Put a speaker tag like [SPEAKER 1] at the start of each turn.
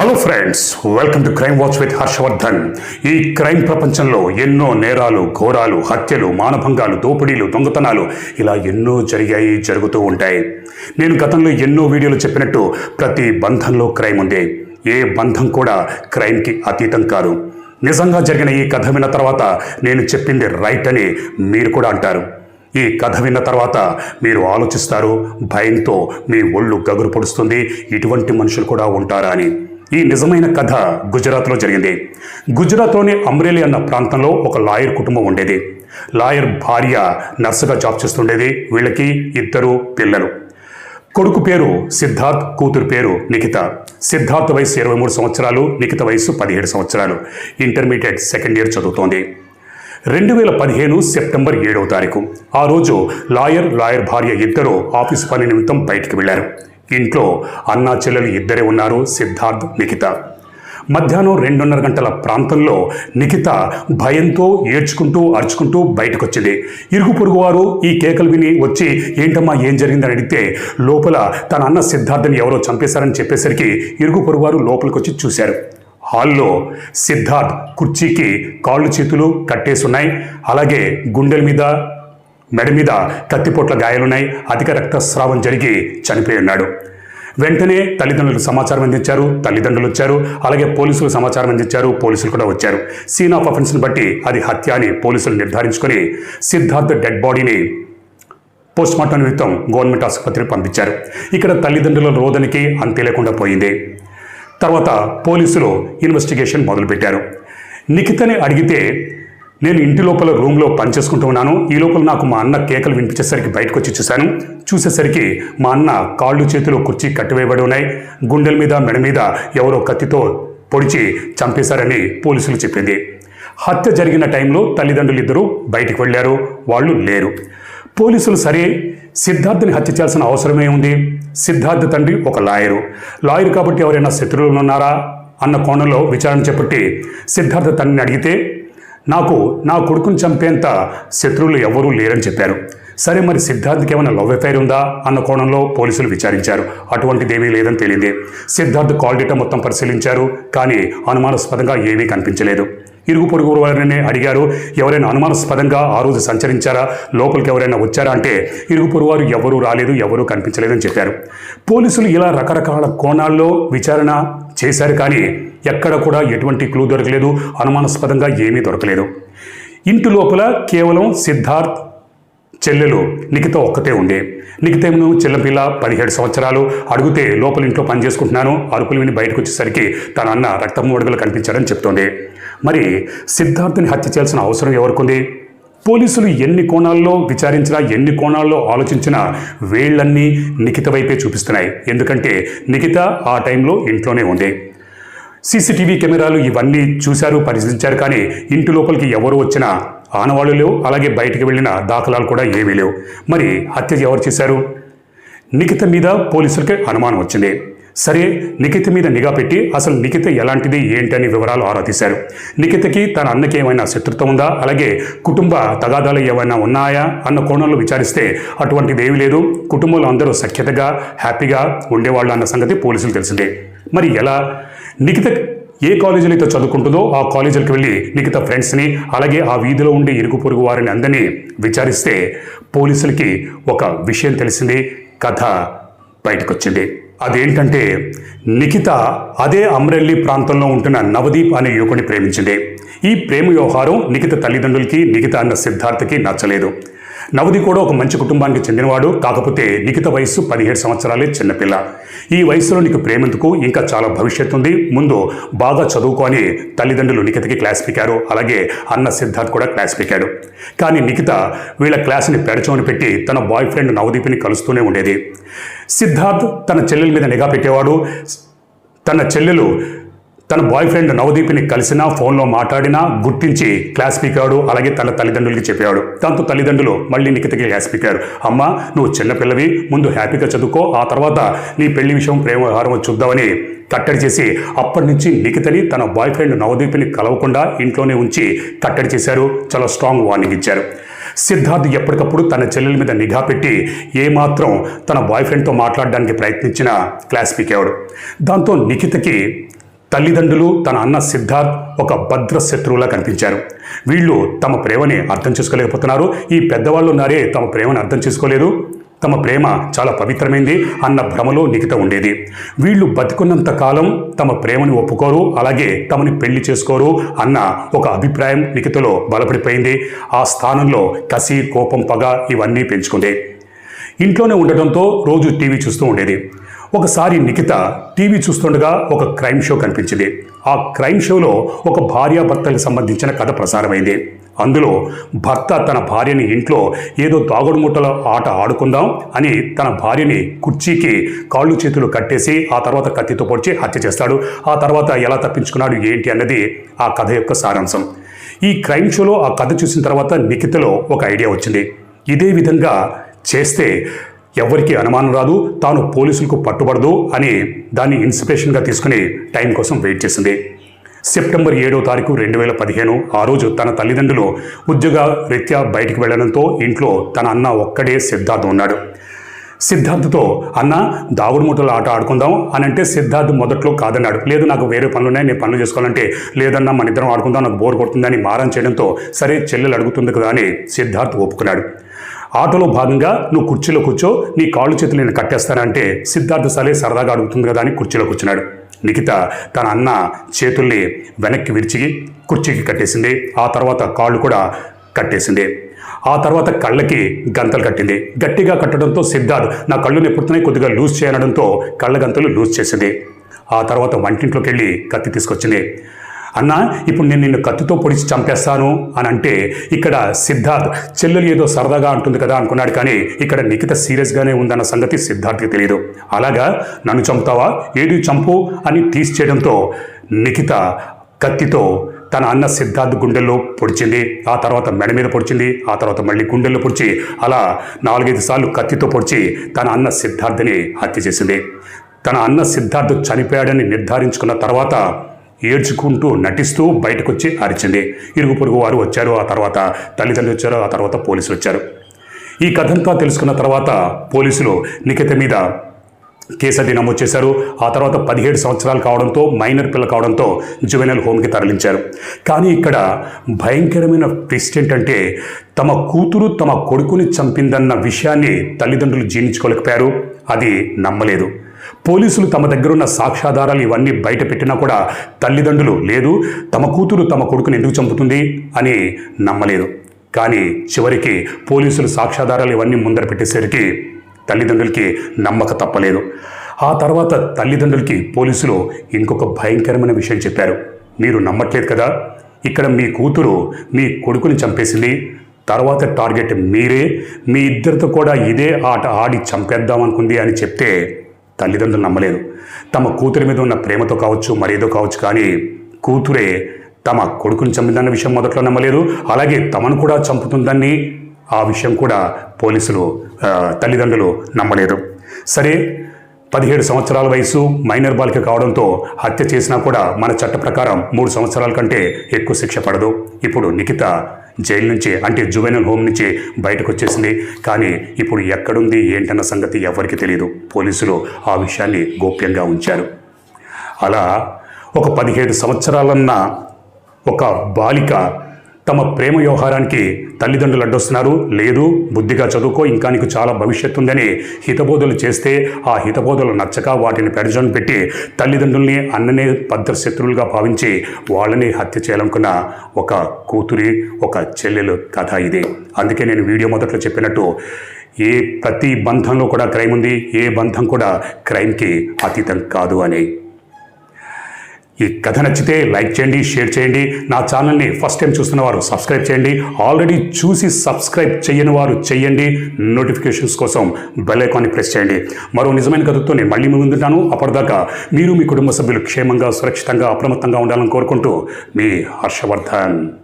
[SPEAKER 1] Hello friends welcome to crime watch with Harshavardhan ఈ crime ప్రపంచంలో ఎన్నో నేరాలు ఘోరాలు హత్యలు మానభంగాలు దోపిడీలు దొంగతనాలు ఇలా ఎన్నో జరిగాయి జరుగుతూ ఉంటాయి. నేను గతంలో ఎన్నో వీడియోలు చెప్పినట్టు ప్రతి బంధంలో క్రైమ్ ఉంది. ఏ బంధం కూడా క్రైమ్కి అతీతం కాదు. నిజంగా జరిగిన ఈ కథ విన్న తర్వాత నేను చెప్పింది రైట్ అని మీరు కూడా అంటారు. ఈ కథ విన్న తర్వాత మీరు ఆలోచిస్తారు భయంతో మీ ఒళ్ళు గగురు పొడుస్తుంది ఇటువంటి మనుషులు కూడా ఉంటారా అని. ఈ నిజమైన కథ గుజరాత్లో జరిగింది. గుజరాత్లోని అమ్రేలి అన్న ప్రాంతంలో ఒక లాయర్ కుటుంబం ఉండేది. లాయర్ భార్య నర్సుగా జాబ్ చేస్తుండేది. వీళ్ళకి ఇద్దరు పిల్లలు. కొడుకు పేరు సిద్ధార్థ్ కూతురు పేరు నిఖిత. సిద్ధార్థ్ వయసు ఇరవై మూడు సంవత్సరాలు నిఖిత వయసు పదిహేడు సంవత్సరాలు. ఇంటర్మీడియట్ సెకండ్ ఇయర్ చదువుతోంది. రెండు వేల పదిహేను సెప్టెంబర్ ఏడవ తారీఖు. ఆ రోజు లాయర్ లాయర్ భార్య ఇద్దరు ఆఫీస్ పని నిమిత్తం బయటికి వెళ్ళారు ఇంట్లో అన్నా చెల్లెలు ఇద్దరే ఉన్నారు సిద్ధార్థ్ నిఖిత. మధ్యాహ్నం రెండున్నర గంటల ప్రాంతంలో నిఖిత భయంతో ఏడ్చుకుంటూ అరుచుకుంటూ బయటకొచ్చింది. ఇరుగు పొరుగు వారు ఈ కేకలు విని వచ్చి ఏంటమ్మా ఏం జరిగిందని అడిగితే లోపల తన అన్న సిద్ధార్థని ఎవరో చంపేశారని చెప్పేసరికి ఇరుగు పొరుగు వారు లోపలికొచ్చి చూశారు. హాల్లో సిద్ధార్థ్ కుర్చీకి కాళ్ళు చేతులు కట్టేసున్నాయి. అలాగే గుండెల మీద మెడ మీద కత్తిపోట్ల గాయాలున్నాయి. అధిక రక్తస్రావం జరిగి చనిపోయి ఉన్నాడు. వెంటనే తల్లిదండ్రులకు సమాచారం అందించారు. తల్లిదండ్రులు వచ్చారు. అలాగే పోలీసులు సమాచారం అందించారు. పోలీసులు కూడా వచ్చారు. సీన్ ఆఫ్ అఫెన్స్ని బట్టి అది హత్య అని పోలీసులు నిర్ధారించుకొని సిద్ధార్థ్ డెడ్ బాడీని పోస్ట్మార్టం నిమిత్తం గవర్నమెంట్ ఆసుపత్రికి పంపించారు. ఇక్కడ తల్లిదండ్రుల రోదనికి అంతే లేకుండా పోయింది. తర్వాత పోలీసులు ఇన్వెస్టిగేషన్ మొదలుపెట్టారు. నిఖితని అడిగితే నేను ఇంటి లోపల రూమ్లో పనిచేసుకుంటూ ఉన్నాను. ఈ లోపల నాకు మా అన్న కేకలు వినిపించేసరికి బయటకు వచ్చి చూశాను. చూసేసరికి మా అన్న కాళ్ళు చేతులు కుర్చీ కట్టివేయబడి ఉన్నాయి. గుండెల మీద మెడ మీద ఎవరో కత్తితో పొడిచి చంపేశారని పోలీసులు చెప్పింది. హత్య జరిగిన టైంలో తల్లిదండ్రులు ఇద్దరు బయటికి వెళ్ళారు. వాళ్ళు లేరు. పోలీసులు సరే సిద్ధార్థని హత్య చేయాల్సిన అవసరమే ఉంది. సిద్ధార్థ తండ్రి ఒక లాయరు. లాయర్ కాబట్టి ఎవరైనా శత్రువులు ఉన్నారా అన్న కోణంలో విచారణ చేపట్టి సిద్ధార్థ తండ్రిని అడిగితే నాకు నా కొడుకుని చంపేంత శత్రువులు ఎవరూ లేరని చెప్పారు. సరే మరి సిద్ధార్థ్కి ఏమైనా లవ్ అఫైర్ ఉందా? అన్న కోణంలో పోలీసులు విచారించారు. అటువంటిదేమీ లేదని తేలింది. సిద్ధార్థ్ కాల్ డేటా మొత్తం పరిశీలించారు కానీ అనుమానాస్పదంగా ఏమీ కనిపించలేదు. ఇరుగు పొరుగు వారిని అడిగారు. ఎవరైనా అనుమానాస్పదంగా ఆ రోజు సంచరించారా? లోపలికి ఎవరైనా వచ్చారా అంటే ఇరుగు పొరుగు వారు ఎవరూ రాలేదు ఎవరూ కనిపించలేదని చెప్పారు. పోలీసులు ఇలా రకరకాల కోణాల్లో విచారణ చేశారు కానీ ఎక్కడ కూడా ఎటువంటి క్లూ దొరకలేదు అనుమానాస్పదంగా ఏమీ దొరకలేదు. ఇంటి లోపల కేవలం సిద్ధార్థ్ చెల్లెలు నిఖిత ఒక్కతే ఉండే. నిఖితేమను చిన్నపిల్ల పదిహేడు సంవత్సరాలు. అడిగితే లోపల ఇంట్లో పని చేసుకుంటున్నాను అరుపులు విని బయటకు వచ్చేసరికి తన అన్న రక్తం మొడగలు కనిపించారని చెప్తోంది. మరి సిద్ధార్థుని హత్య చేయాల్సిన అవసరం ఎవరికుంది? పోలీసులు ఎన్ని కోణాల్లో విచారించినా ఎన్ని కోణాల్లో ఆలోచించినా వేళ్ళన్నీ నిఖిత వైపే చూపిస్తున్నాయి. ఎందుకంటే నిఖిత ఆ టైంలో ఇంట్లోనే ఉంది. సీసీటీవీ కెమెరాలు ఇవన్నీ చూశారు పరిశీలించారు కానీ ఇంటి లోపలికి ఎవరు వచ్చినా ఆనవాళ్ళు లేవు అలాగే బయటికి వెళ్ళిన దాఖలాలు కూడా ఏమీ లేవు. మరి హత్య ఎవరు చేశారు? నిఖిత మీద పోలీసులకి అనుమానం వచ్చింది. సరే నిఖిత మీద నిఘా పెట్టి అసలు నిఖిత ఎలాంటిది ఏంటి అని వివరాలు ఆరా తీశారు. నిఖితకి తన అన్నకి ఏమైనా శత్రుత్వం ఉందా? అలాగే కుటుంబ తగాదాలు ఏమైనా ఉన్నాయా? అన్న కోణంలో విచారిస్తే అటువంటిది ఏమీ లేదు. కుటుంబంలో అందరూ సఖ్యతగా హ్యాపీగా ఉండేవాళ్ళు అన్న సంగతి పోలీసులు తెలిసిందే. మరి ఎలా? నిఖిత ఏ కాలేజీలో అయితే చదువుకుంటుందో ఆ కాలేజీలకు వెళ్ళి నిఖిత ఫ్రెండ్స్ని అలాగే ఆ వీధిలో ఉండే ఇరుగు పొరుగు వారిని అందరినీ విచారిస్తే పోలీసులకి ఒక విషయం తెలిసింది. కథ బయటకొచ్చింది. అదేంటంటే నిఖిత అదే అమ్రెల్లి ప్రాంతంలో ఉంటున్న నవదీప్ అనే యువకుని ప్రేమించింది. ఈ ప్రేమ వ్యవహారం నిఖిత తల్లిదండ్రులకి నిఖిత అన్న సిద్ధార్థకి నచ్చలేదు. నవది కూడా ఒక మంచి కుటుంబానికి చెందినవాడు కాకపోతే నిఖిత వయస్సు పదిహేడు సంవత్సరాలే చిన్నపిల్ల. ఈ వయసులో నీకు ప్రేమెందుకు ఇంకా చాలా భవిష్యత్తు ఉంది. ముందు బాగా చదువుకొని తల్లిదండ్రులు నిఖితకి క్లాస్ పీకారు. అలాగే అన్న సిద్ధార్థ్ కూడా క్లాస్ పీకాడు కానీ నిఖిత వీళ్ళ క్లాస్ని పెడచోని పెట్టి తన బాయ్ ఫ్రెండ్ నవదీప్ని కలుస్తూనే ఉండేది. సిద్ధార్థ్ తన చెల్లెల మీద నిఘా పెట్టేవాడు. తన చెల్లెలు తన బాయ్ ఫ్రెండ్ నవదీప్ని కలిసినా ఫోన్లో మాట్లాడినా గుర్తించి క్లాస్ పీకాడు అలాగే తన తల్లిదండ్రులకి చెప్పాడు దాంతో తల్లిదండ్రులు మళ్ళీ నిఖితకి క్లాస్ పీకారు అమ్మ నువ్వు చిన్నపిల్లవి ముందు హ్యాపీగా చదువుకో ఆ తర్వాత నీ పెళ్ళి విషయం ప్రేమ వ్యవహారం చూద్దామని కట్టడి చేసి అప్పటి నుంచి నిఖితని తన బాయ్ ఫ్రెండ్ నవదీప్ని కలవకుండా ఇంట్లోనే ఉంచి కట్టడి చేశారు. చాలా స్ట్రాంగ్ వార్నింగ్ ఇచ్చారు. సిద్ధార్థ్ ఎప్పటికప్పుడు తన చెల్లెల మీద నిఘా పెట్టి ఏమాత్రం తన బాయ్ ఫ్రెండ్తో మాట్లాడడానికి ప్రయత్నించిన క్లాస్ పీకేవాడు దాంతో నిఖితకి తల్లిదండ్రులు తన అన్న సిద్ధార్థ్ ఒక భద్ర శత్రువులా కనిపించారు. వీళ్ళు తమ ప్రేమని అర్థం చేసుకోలేకపోతున్నారు. ఈ పెద్దవాళ్ళు ఉన్నారే తమ ప్రేమను అర్థం చేసుకోలేదు. తమ ప్రేమ చాలా పవిత్రమైంది అన్న భ్రమలో నిఖిత ఉండేది. వీళ్ళు బతికున్నంత కాలం తమ ప్రేమని ఒప్పుకోరు అలాగే తమని పెళ్ళి చేసుకోరు అన్న ఒక అభిప్రాయం నిఖితలో బలపడిపోయింది. ఆ స్థానంలో కసి కోపం పగ ఇవన్నీ పెంచుకుంది ఇంట్లోనే ఉండటంతో రోజు టీవీ చూస్తూ ఉండేది. ఒకసారి నిఖిత టీవీ చూస్తుండగా ఒక క్రైమ్ షో కనిపించింది. ఆ క్రైమ్ షోలో ఒక భార్యాభర్తలకు సంబంధించిన కథ ప్రసారమైంది. అందులో భర్త తన భార్యని ఇంట్లో ఏదో దాగుడు ఆట ఆడుకుందాం అని తన భార్యని కుర్చీకి కాళ్ళు చేతులు కట్టేసి ఆ తర్వాత కత్తితో పొడిచి హత్య చేస్తాడు. ఆ తర్వాత ఎలా తప్పించుకున్నాడు ఏంటి అన్నది ఆ కథ యొక్క సారాంశం. ఈ క్రైమ్ షోలో ఆ కథ చూసిన తర్వాత నిఖితలో ఒక ఐడియా వచ్చింది. ఇదే విధంగా చేస్తే ఎవరికి అనుమానం రాదు తాను పోలీసులకు పట్టుబడదు అని దాన్ని ఇన్స్పిరేషన్గా తీసుకుని టైం కోసం వెయిట్ చేసింది. సెప్టెంబర్ ఏడో తారీఖు రెండు వేల పదిహేను. ఆ రోజు తన తల్లిదండ్రులు ఉద్యోగ రీత్యా బయటికి వెళ్ళడంతో ఇంట్లో తన అన్న ఒక్కడే సిద్ధార్థ్ ఉన్నాడు. సిద్ధార్థ్తో అన్న దాగుడు మూటలు ఆట ఆడుకుందాం అని అంటే సిద్ధార్థ్ మొదట్లో కాదన్నాడు. లేదు నాకు వేరే పనులు ఉన్నాయి నేను పనులు చేసుకోవాలంటే లేదన్నా మన ఇద్దరం ఆడుకుందాం నాకు బోర్ కొడుతుందని మారం చేయడంతో సరే చెల్లెలు అడుగుతుంది కదా అని సిద్ధార్థ్ ఒప్పుకున్నాడు. ఆటలో భాగంగా నువ్వు కుర్చీలో కూర్చో నీ కాళ్ళు చేతులు నేను కట్టేస్తానంటే సిద్ధార్థ సరే సరదాగా అడుగుతుంది కదా అని కుర్చీలో కూర్చున్నాడు. నిఖిత తన అన్న చేతుల్ని వెనక్కి విరిచి కుర్చీకి కట్టేసింది. ఆ తర్వాత కాళ్ళు కూడా కట్టేసింది. ఆ తర్వాత కళ్ళకి గంతలు కట్టింది. గట్టిగా కట్టడంతో సిద్ధార్థ్ నా కళ్ళు నొప్పుడుతున్నాయి కొద్దిగా లూజ్ చేయనడంతో కళ్ళ గంతలు లూజ్ చేసింది. ఆ తర్వాత వంటింట్లోకి వెళ్ళి కత్తి తీసుకొచ్చింది. అన్నా ఇప్పుడు నేను నిన్ను కత్తితో పొడిచి చంపేస్తాను అని అంటే ఇక్కడ సిద్ధార్థ్ చెల్లెలు ఏదో సరదాగా అంటుంది కదా అనుకున్నాడు కానీ ఇక్కడ నిఖిత సీరియస్గానే ఉందన్న సంగతి సిద్ధార్థ్కి తెలియదు అలాగా? నన్ను చంపుతావా? ఏది చంపు? అని తీసి చేయడంతో నిఖిత కత్తితో తన అన్న సిద్ధార్థ్ గుండెల్లో పొడిచింది. ఆ తర్వాత మెడ మీద పొడిచింది. ఆ తర్వాత మళ్ళీ గుండెల్లో పొడిచి అలా నాలుగైదు సార్లు కత్తితో పొడిచి తన అన్న సిద్ధార్థని హత్య చేసింది. తన అన్న సిద్ధార్థ్ చనిపోయాడని నిర్ధారించుకున్న తర్వాత ఏడ్చుకుంటూ నటిస్తూ బయటకు వచ్చి అరిచింది. ఇరుగు పొరుగు వారు వచ్చారు. ఆ తర్వాత తల్లిదండ్రులు వచ్చారు. ఆ తర్వాత పోలీసులు వచ్చారు. ఈ కథంతా తెలుసుకున్న తర్వాత పోలీసులు నిఖిత మీద కేసు అది నమోదు చేశారు. ఆ తర్వాత పదిహేడు సంవత్సరాలు కావడంతో మైనర్ పిల్ల కావడంతో జువెనల్ హోమ్కి తరలించారు. కానీ ఇక్కడ భయంకరమైన ట్విస్ట్ ఏంటంటే తమ కూతురు తమ కొడుకుని చంపిందన్న విషయాన్ని తల్లిదండ్రులు జీర్ణించుకోలేకపోయారు. అది నమ్మలేదు. పోలీసులు తమ దగ్గరున్న సాక్ష్యాధారాలు ఇవన్నీ బయట పెట్టినా కూడా తల్లిదండ్రులు లేదు తమ కూతురు తమ కొడుకుని ఎందుకు చంపుతుంది అని నమ్మలేదు. కానీ చివరికి పోలీసులు సాక్ష్యాధారాలు ఇవన్నీ ముందర పెట్టేసరికి తల్లిదండ్రులకి నమ్మక తప్పలేదు. ఆ తర్వాత తల్లిదండ్రులకి పోలీసులు ఇంకొక భయంకరమైన విషయం చెప్పారు. మీరు నమ్మట్లేదు కదా? ఇక్కడ మీ కూతురు మీ కొడుకుని చంపేసింది. తర్వాత టార్గెట్ మీరే. మీ ఇద్దరితో కూడా ఇదే ఆట ఆడి చంపేద్దామనుకుంది అని చెప్తే తల్లిదండ్రులు నమ్మలేదు. తమ కూతురి మీద ఉన్న ప్రేమతో కావచ్చు మరేదో కావచ్చు కానీ కూతురే తమ కొడుకుని చంపిందన్న విషయం మొదట్లో నమ్మలేదు. అలాగే తమను కూడా చంపుతుందని ఆ విషయం కూడా పోలీసులు తల్లిదండ్రులు నమ్మలేదు. సరే పదిహేడు సంవత్సరాల వయసు మైనర్ బాలిక కావడంతో హత్య చేసినా కూడా మన చట్ట ప్రకారం మూడు సంవత్సరాల కంటే ఎక్కువ శిక్ష పడదు. ఇప్పుడు నిఖిత జైలు నుంచి అంటే జువెనల్ హోమ్ నుంచి బయటకు వచ్చేసింది కానీ ఇప్పుడు ఎక్కడుంది ఏంటన్న సంగతి ఎవరికి తెలియదు పోలీసులు ఆ విషయాన్ని గోప్యంగా ఉంచారు. అలా ఒక పదిహేడు సంవత్సరాలన్న ఒక బాలిక తమ ప్రేమ వ్యవహారానికి తల్లిదండ్రులు అడ్డొస్తున్నారు. లేదు బుద్ధిగా చదువుకో ఇంకా నీకు చాలా భవిష్యత్తు ఉందని హితబోధలు చేస్తే ఆ హితబోధలు నచ్చక వాటిని పెడజోన్ పెట్టి తల్లిదండ్రుల్ని అన్ననే భద్ర శత్రువులుగా భావించి వాళ్ళని హత్య చేయాలనుకున్న ఒక కూతురి ఒక చెల్లెలు కథ ఇది. అందుకే నేను వీడియో మొదట్లో చెప్పినట్టు ఏ ప్రతి బంధంలో కూడా క్రైమ్ ఉంది ఏ బంధం కూడా క్రైమ్కి అతీతం కాదు అని. ఈ కథ నచ్చితే లైక్ చేయండి షేర్ చేయండి. నా ఛానల్ని ఫస్ట్ టైం చూస్తున్న వారు సబ్స్క్రైబ్ చేయండి. ఆల్రెడీ చూసి సబ్స్క్రైబ్ చేయని వారు చేయండి. నోటిఫికేషన్స్ కోసం బెల్ ఐకాన్ని ప్రెస్ చేయండి. మరో నిజమైన కథతో నేను మళ్ళీ మీ ముందుంటాను అప్పటిదాకా మీరు మీ కుటుంబ సభ్యులు క్షేమంగా సురక్షితంగా అప్రమత్తంగా ఉండాలని కోరుకుంటూ మీ హర్షవర్ధన్.